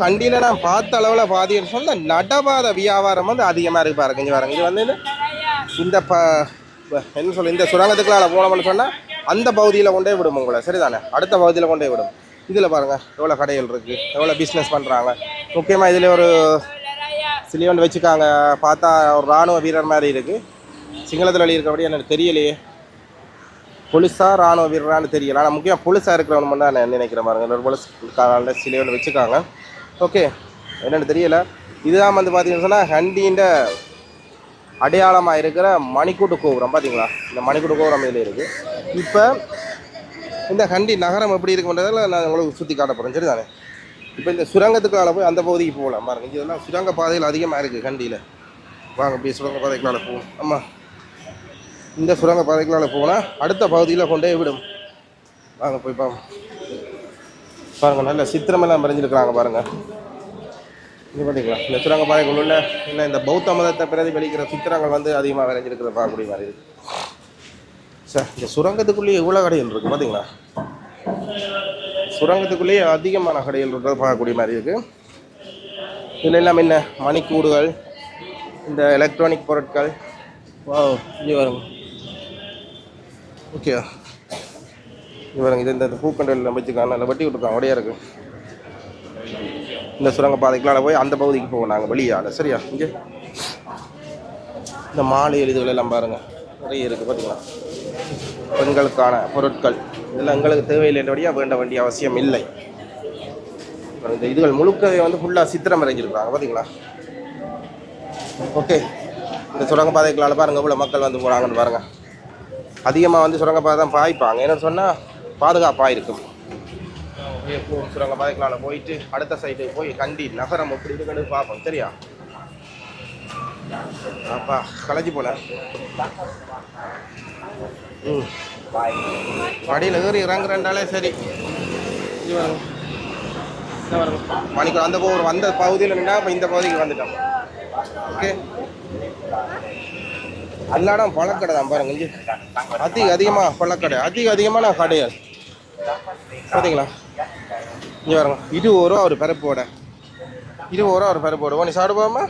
கண்டியில் நான் பார்த்த அளவில் பார்த்தீங்கன்னு சொன்னால் நடபாத வியாபாரம் வந்து அதிகமாக இருக்கு பாருங்க. இங்கே பாருங்க இது வந்து இந்த ப என்ன சொல்ல இந்த சுரங்கத்துக்குள்ளால போனோம்னு சொன்னால் அந்த பகுதியில் கொண்டே விடும் உங்களை சரிதானே? அடுத்த பகுதியில் கொண்டே விடும். இதில் பாருங்கள் எவ்வளோ கடைகள் இருக்குது எவ்வளோ பிஸ்னஸ் பண்ணுறாங்க முக்கியமாக இதில் ஒரு சிலிவன் வச்சுக்காங்க பார்த்தா ஒரு ராணுவ வீரர் மாதிரி இருக்குது சிங்களத்தில் எழுதியிருக்கபடி எனக்கு தெரியலையே. பொலிஸா ராணுவ வீரரான்னு தெரியல. ஆனால் முக்கியமாக பொலிஸாக இருக்கிறவனு மட்டும் தான் நான் நினைக்கிறேன் பாருங்க. ஒரு பொலிஸ் கால சிலையோட வச்சுருக்காங்க ஓகே என்னென்னு தெரியல. இதுதான் வந்து பார்த்தீங்கன்னு சொன்னால் ஹண்டின்ற அடையாளமாக இருக்கிற மணிக்கூட்டு கோபுரம் பார்த்தீங்களா இந்த மணிக்கூட்டு கோபுரம் இதில் இருக்குது இப்போ இந்த ஹண்டி நகரம் எப்படி இருக்குன்றதில் நான் உங்களுக்கு சுற்றி காட்ட போகிறேன் சரிதானே? இப்போ இந்த சுரங்கத்துக்கால போய் அந்த பகுதிக்கு போகலாம். பாருங்கள் இதெல்லாம் சுரங்க பாதைகள் அதிகமாக இருக்குது ஹண்டியில். வாங்க போய் சுரங்க பாதைகளால் போவோம். ஆமாம் இந்த சுரங்க பாதைகளால் போனால் அடுத்த பகுதியில் கொண்டே விடும். வாங்க போய் பாருங்க பாருங்க நல்ல சித்திரமெல்லாம் வரைஞ்சிருக்கிறாங்க பாருங்க. இது பார்த்தீங்களா இந்த சுரங்க பாதைக்குள்ள இல்லை இந்த பௌத்த மதத்தை பிரதிபலிக்கிற சித்திரங்கள் வந்து அதிகமாக விளைஞ்சிருக்கிற பார்க்கக்கூடிய மாதிரி இருக்குது சார் இந்த சுரங்கத்துக்குள்ளேயே இவ்வளோ கடைகள் இருக்குது பார்த்தீங்களா சுரங்கத்துக்குள்ளேயே அதிகமான கடைகள் இருக்கிறது பார்க்கக்கூடிய மாதிரி இருக்குது இதில் எல்லாம் என்ன? மணிக்கூடுகள் இந்த எலக்ட்ரானிக் பொருட்கள். வா இங்கே வருங்க ஓகே இவருங்க இது இந்த பூக்கண்டல் வச்சுக்காங்க நல்லா வட்டி விட்டுருக்காங்க. உடையா இருக்குது இந்த சுரங்க போய் அந்த பகுதிக்கு போவோம் நாங்கள் வெளியால் சரியா? இங்கே. இந்த மாலை எழுதுகள் எல்லாம் பாருங்கள் நிறைய இருக்குது பார்த்தீங்களா பெண்களுக்கான பொருட்கள். இதெல்லாம் எங்களுக்கு தேவையில்லைன்றபடியாக வேண்ட வேண்டிய அவசியம் இல்லை. இந்த இதுகள் முழுக்கவே வந்து ஃபுல்லாக சித்திரம் வரைஞ்சிருக்காங்க பார்த்தீங்களா ஓகே இந்த சுரங்க பாதைகளால் பாருங்க இவ்வளோ மக்கள் வந்து போகிறாங்கன்னு பாருங்கள் அதிகமாக வந்து சுரங்கப்பாதை தான் பாய்ப்பாங்க. என்னன்னு சொன்னால் பாதுகாப்பாக இருக்கும் சுரங்க பாதைக்குள்ளால் போயிட்டு அடுத்த சைடு போய் கண்டி நகரம் எப்படி இருக்குன்னு பார்ப்போம். சரியா? அப்பா கலைஞ்சி போல. ம். படியில் ஏறி இறங்குறேன்டாலே சரி. மணிக்கு அந்த ஒரு வந்த பகுதியில் நின்னா இப்போ இந்த பகுதிக்கு வந்துட்டோம். ஓகே அல்லாடம் பழக்கடை தான் பாருங்க. இங்கே அதிக அதிகமாக பழக்கடை அதிக அதிகமான கடைகள் பார்த்தீங்களா இங்கே பாருங்க. இருபது ரூபா ஒரு பருப்போட இருபது ரூபா ஒரு பருப்போட ஒன்று சாப்பிடுவோமா?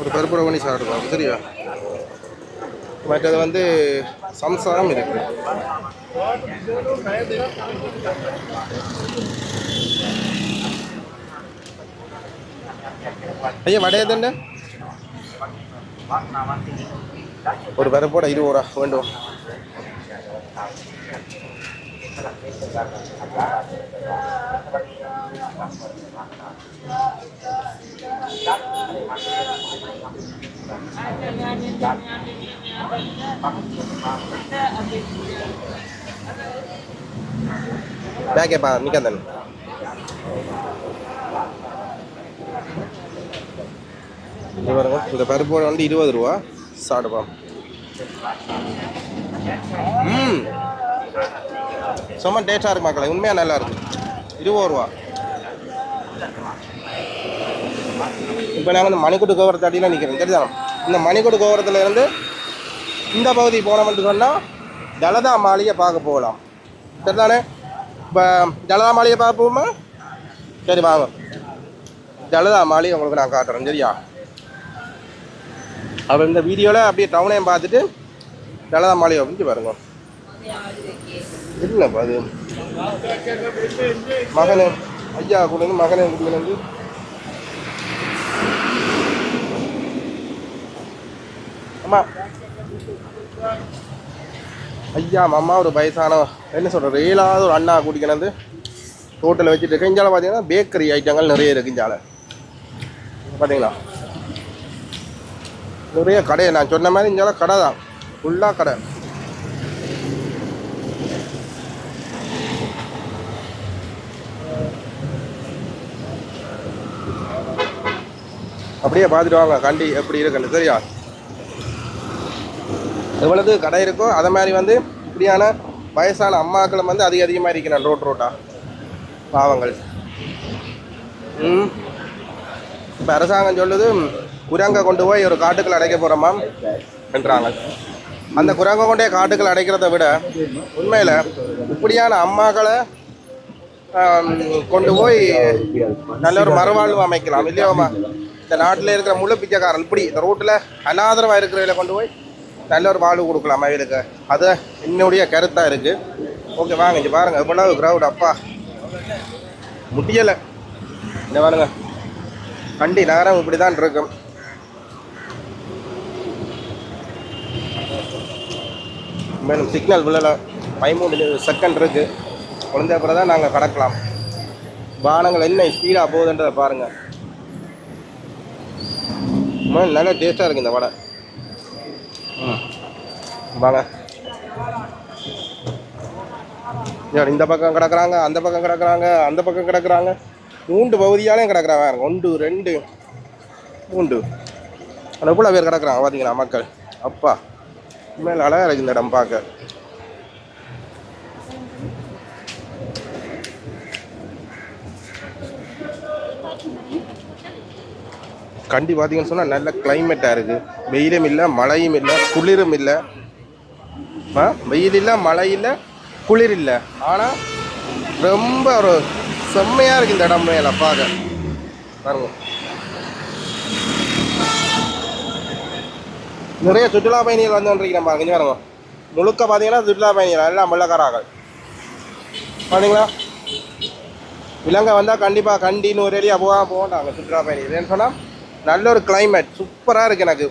ஒரு பருப்போட ஒன்று சாப்பிடுவோம். சரியா? மற்றது வந்து சம்சாரம் இருக்கு. ஐயா வடையதுண்டு ஒரு பருப்போட இருபது ரூபா வேண்டும் பேக்கேப்பா நிக்கந்தன் இது பாருங்க. இந்த பருப்பு வந்து இருபது ரூபா. சாப்பிடுவோம் ம். சும்மா டேஸ்டாக இருக்கு மக்களை. உண்மையாக நல்லா இருக்கு. இருபது ரூபா. இப்போ நாங்கள் இந்த மணிக்கூட்டு கோபுரத்தை அடியில் நிற்கிறோம் தெரியுதா? இந்த மணிக்கூட்டு கோபுரத்தில் இருந்து இந்த பகுதி போனோம்னு சொன்னால் ஜலதா மாளிகை பார்க்க போகலாம். சரிதானே இப்போ ஜலதா மாளிகை பார்க்க போகுமா சரி வாங்க. ஜலதா மாளிகை உங்களுக்கு நான் காட்டுறேன். சரியா? அப்போ இந்த வீடியோவில் அப்படியே டவுனையும் பார்த்துட்டு ஜலதா மாலையை அப்படின்னு பாருங்க இல்லைப்பா அது மகனே ஐயா கூட இருந்து மகனே வந்து அம்மா. ஐயா அம்மா ஒரு வயசான என்ன சொல்கிறது ஏழாவது ஒரு அண்ணா கூட்டிக்கிட்டு வந்து ஹோட்டலில் வச்சுட்டு இருக்கேன். இஞ்சால பார்த்தீங்கன்னா பேக்கரி ஐட்டங்கள் நிறைய இருக்கு இஞ்சால. பார்த்தீங்களா நிறைய கடை. நான் சொன்ன மாதிரி இங்கெல்லாம் கடை தான். ஃபுல்லாக கடை. அப்படியே பார்த்துட்டு வாங்க. கண்டி எப்படி இருக்குன்னு சரியா எவ்வளவு கடை இருக்கோ அதை மாதிரி வந்து இப்படியான வயசான அம்மாக்களும் வந்து அதிக அதிகமாக இருக்கிறேன் ரோட் ரோட்டா. பாவங்கள். ம். இப்போ அரசாங்கம் சொல்லுது குரங்கை கொண்டு போய் ஒரு காட்டுக்குள்ள அடைக்க போகிறோமா என்றாங்க. அந்த குரங்கை கொண்டே காட்டுக்கள் அடைக்கிறத விட உண்மையில் இப்படியான அம்மாக்களை கொண்டு போய் நல்ல ஒரு மறுவாழ்வு அமைக்கலாம் இல்லையோமா இந்த நாட்டில் இருக்கிற முழு பிச்சைக்காரன் இப்படி இந்த ரோட்டில் அனாதரவாக இருக்கிறவங்களை கொண்டு போய் நல்ல ஒரு வாழ்வு கொடுக்கலாம் அவங்களுக்கு. அது என்னுடைய கருத்தாக இருக்குது ஓகே வாங்க இங்கே பாருங்கள் இவ்வளவு க்ரௌட் அப்பா. முடியலை. இந்த பாருங்கள் வண்டி நகரம் இப்படி தான் இருக்கும். மேலும் சிக்னல் விழலை. பதிமூணு செகண்ட் இருக்குது குழந்தை அப்புறம் தான் நாங்கள் கடக்கலாம். பானங்கள் என்ன ஸ்பீடாக போகுதுன்றதை பாருங்கள் நல்லா டேஸ்ட்டாக இருக்குது இந்த வடை. ம். வாங்க. இந்த பக்கம் கிடக்குறாங்க அந்த பக்கம் கிடக்குறாங்க அந்த பக்கம் கிடக்குறாங்க? மூன்று பகுதியாலையும் கிடக்குறாங்க பாருங்க. ஒன்று ரெண்டு மூன்று. அந்த எவ்வளோ பேர் கிடக்குறாங்க பார்த்தீங்களா மக்கள்? அப்பா உண்மையில அழகாக இருக்குது இந்த இடம் பார்க்க. கண்டி பார்த்தீங்கன்னு சொன்னால் நல்ல கிளைமேட்டாக இருக்குது வெயிலும் இல்லை மழையும் இல்லை குளிரும் இல்லை. வெயில் இல்லை மழை இல்லை குளிர் இல்லை. ஆனால் ரொம்ப ஒரு செம்மையாக இருக்குது இந்த இடம் மேலே பார்க்க. பாருங்க. நிறைய சுற்றுலா பயணிகள் வந்து கொண்டிருக்கிறேன் பாருங்க இங்கே பாருங்க. முழுக்க பார்த்தீங்கன்னா சுற்றுலா பயணிகள் எல்லாம் வெள்ளக்காராக்கள் பார்த்தீங்களா இலங்கை வந்தால் கண்டிப்பாக கண்டின்னு ஒரு ஏரியா போக போகண்டாங்க சுற்றுலா பயணிகள். ஏன்னு சொன்னால் நல்ல ஒரு கிளைமேட் சூப்பராக இருக்குது எனக்கு.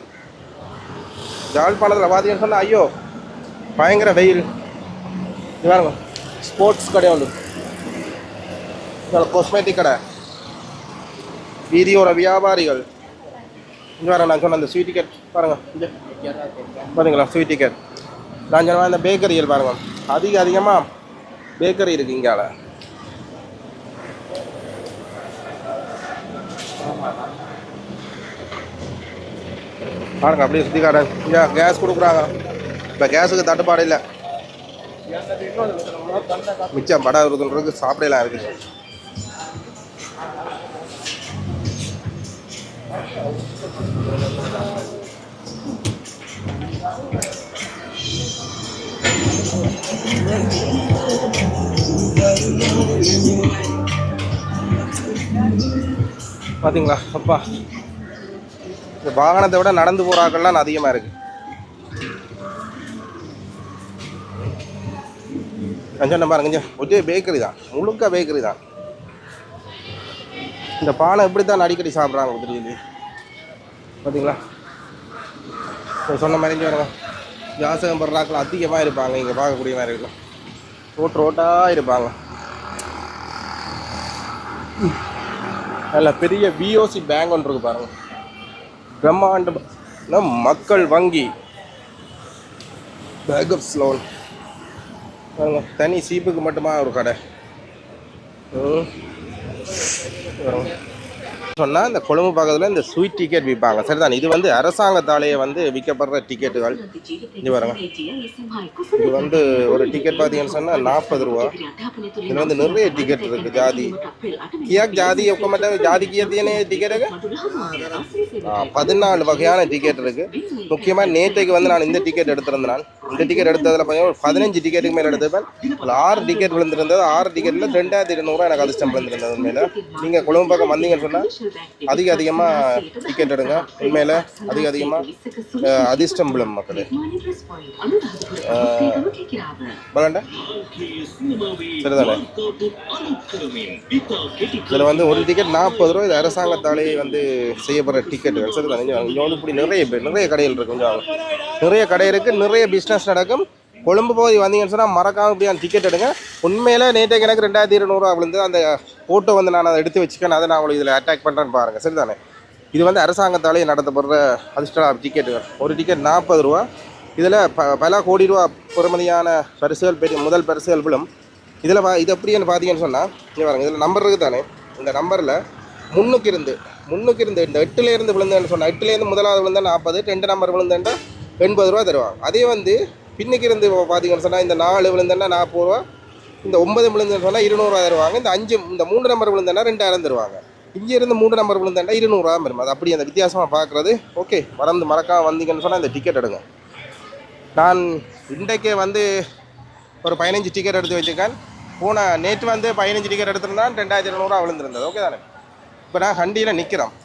ஜாழ்ப்பாணத்தில் பார்த்தீங்கன்னு சொன்னால் ஐயோ பயங்கர வெயில். இது பாருங்க. ஸ்போர்ட்ஸ் கடை ஒன்று காஸ்மெட்டிக் கடை. வீதியோட வியாபாரிகள். இங்கே வரேன் நான் சொன்ன அந்த ஸ்வீட் டிக்கெட் பாருங்கள் பாருங்களா ஸ்வீட் டிக்கெட் நான் சொன்ன இந்த பேக்கரிகள் பாருங்கள் அதிக அதிகமாக பேக்கரி இருக்குது இங்கால. பாருங்க அப்படியே சுற்றி காட்டேன் இங்கே கேஸ் கொடுக்குறாங்க. இப்போ கேஸுக்கு தட்டுப்பாடு இல்லை. மிச்சம் படம் இருக்குன்றதுக்கு சாப்பிடலாம் இருக்குது பார்த்தீங்களா அப்பா. இந்த வாகனத்தை விட நடந்து போகிற ஆட்கள்லாம் அதிகமாக இருக்குது கொஞ்சம் பாருங்க கொஞ்சம் ஒரே பேக்கரி தான். முழுக்க பேக்கரி தான். இந்த பானை இப்படி தான் அடிக்கடி சாப்பிட்றாங்க தெரியல பார்த்தீங்களா இப்ப சொன்ன மாதிரி வருங்க ஜாசகம் படுறாக்கள் அதிகமாக இருப்பாங்க இங்கே பார்க்கக்கூடிய மாதிரி இருக்கும். ரோட் ரோட்டாக இருப்பாங்க. அதில் பெரிய பிஓசி பேங்க் ஒன்று இருக்கு பாருங்க. பிரம்மாண்ட மக்கள் வங்கி. பேக்கப்ஸ் லோன் பாருங்க தனி சீப்புக்கு மட்டுமா ஒரு கடை? சொன்னால் இந்த கொழும்பு பக்கத்தில் இந்த ஸ்வீட் டிக்கெட் விற்பாங்க சரிதான்? இது வந்து அரசாங்கத்தாலேயே வந்து விற்கப்படுற டிக்கெட்டுகள் இது பாருங்க. இது வந்து ஒரு டிக்கெட் பார்த்தீங்கன்னு சொன்னால் நாற்பது ரூபா. இதில் வந்து நிறைய டிக்கெட் இருக்குது ஜாதி. கியாக் ஜாதி ஒக்க மாட்டேன் ஜாதி கியத்தியனே டிக்கெட் பதினாலு வகையான டிக்கெட் இருக்குது முக்கியமாக நேற்றைக்கு வந்து நான் இந்த டிக்கெட் எடுத்திருந்தேன். இந்த டிக்கெட் எடுத்ததில் பார்த்தீங்கன்னா ஒரு பதினஞ்சு டிக்கெட்டுக்கு மேலே எடுத்திருப்பேன். அதில் ஆறு டிக்கெட் விழுந்திருந்தது. ஆறு டிக்கெட்டில் ரெண்டாயிரத்தி இருநூறுவா எனக்கு அதிர்ஷ்டம் விழுந்திருந்தது உண்மையில். நீங்கள் கொழும்பு பக்கம் வந்தீங்கன்னு சொன்னால் அதிக அதிகமாக டிக்கெட் எடுங்க. உண்மையில் அதிக அதிகமாக அதிர்ஷ்டம்பளம் மக்களே. பலண்டா? சரிதானே. இதில் வந்து ஒரு டிக்கெட் நாற்பது ரூபா இது அரசாங்கத்தாலே வந்து செய்யப்படுற டிக்கெட்டுகள் சரிதானே? இங்கே வந்து இப்படி நிறைய பேர் நிறைய கடைகள் இருக்கு. கொஞ்சம் நிறைய கடை இருக்குது நிறைய பிஸ்னஸ் நடக்கும். கொழும்பு பகுதி வந்தீங்கன்னு சொன்னால் மறக்காம இப்படி அந்த டிக்கெட் எடுங்க. உண்மையில் நேற்றைக்கு எனக்கு ரெண்டாயிரத்தி இருநூறுவா விழுந்து அந்த ஃபோட்டோ வந்து நான் அதை எடுத்து வச்சுக்கேன். அதை நான் உங்களுக்கு இதில் அட்டாக் பண்ணுறேன்னு பாருங்கள் சரிதானே? இது வந்து அரசாங்கத்தாலே நடத்தப்படுற அதிர்ஷ்ட டிக்கெட்டுகள் ஒரு டிக்கெட் நாற்பது ரூபா. இதில் ப பல கோடி ரூபா பெறுமதியான பரிசுகள் பெரிய முதல் பரிசுகள் விழும். இதில் பா இது எப்படின்னு பார்த்தீங்கன்னு சொன்னால் இங்கே பாருங்கள் இதில் நம்பர் இருக்குது தானே இந்த நம்பரில் முன்னுக்கு இருந்து முன்னுக்கு இருந்து இந்த எட்டுலேருந்து விழுந்தேன்னு சொன்னால் எட்டுலேருந்து முதலாவது விழுந்தா நாற்பது ரெண்டு நம்பர் விழுந்தேன்ட்டு எண்பது ரூபா தருவாங்க. அதே வந்து பின்னுக்கு இருந்து பார்த்தீங்கன்னு சொன்னால் இந்த நாலு விழுந்தேன்னா நாற்பது ரூபா இந்த ஒன்பது விழுந்துன்னு சொன்னால் இருநூறுவா தருவாங்க. இந்த அஞ்சு இந்த மூன்று நம்பர் விழுந்தேன்னா ரெண்டாயிரம் தருவாங்க. இங்கே இருந்து மூன்று நம்பர் விழுந்தேன்னா இருநூறுவா பெறும். அது அப்படி அந்த வித்தியாசமாக பார்க்குறது ஓகே மறந்து மறக்காம வந்தீங்கன்னு சொன்னால் இந்த டிக்கெட் எடுங்க. நான் இன்றைக்கே வந்து ஒரு பதினஞ்சு டிக்கெட் எடுத்து வச்சுருக்கேன். போன நேற்று வந்து பதினஞ்சு டிக்கெட் எடுத்திருந்தான் ரெண்டாயிரத்தி இரநூறுவா விழுந்திருந்தது. ஓகே தானே? இப்போ நான் ஹண்டியில் நிற்கிறோம்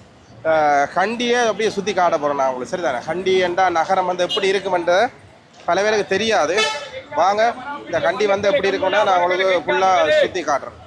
ஹண்டியை அப்படியே சுற்றி காட்ட போகிறேன் நான் உங்களுக்கு. சரிதானே? ஹண்டி என்றால் நகரம் வந்து எப்படி இருக்குமென்றதை பல பேருக்கு தெரியாது. வாங்க இந்த கண்டி வந்து எப்படி இருக்குன்னா நான் உங்களுக்கு ஃபுல்லாக சுற்றி காட்டுறேன்.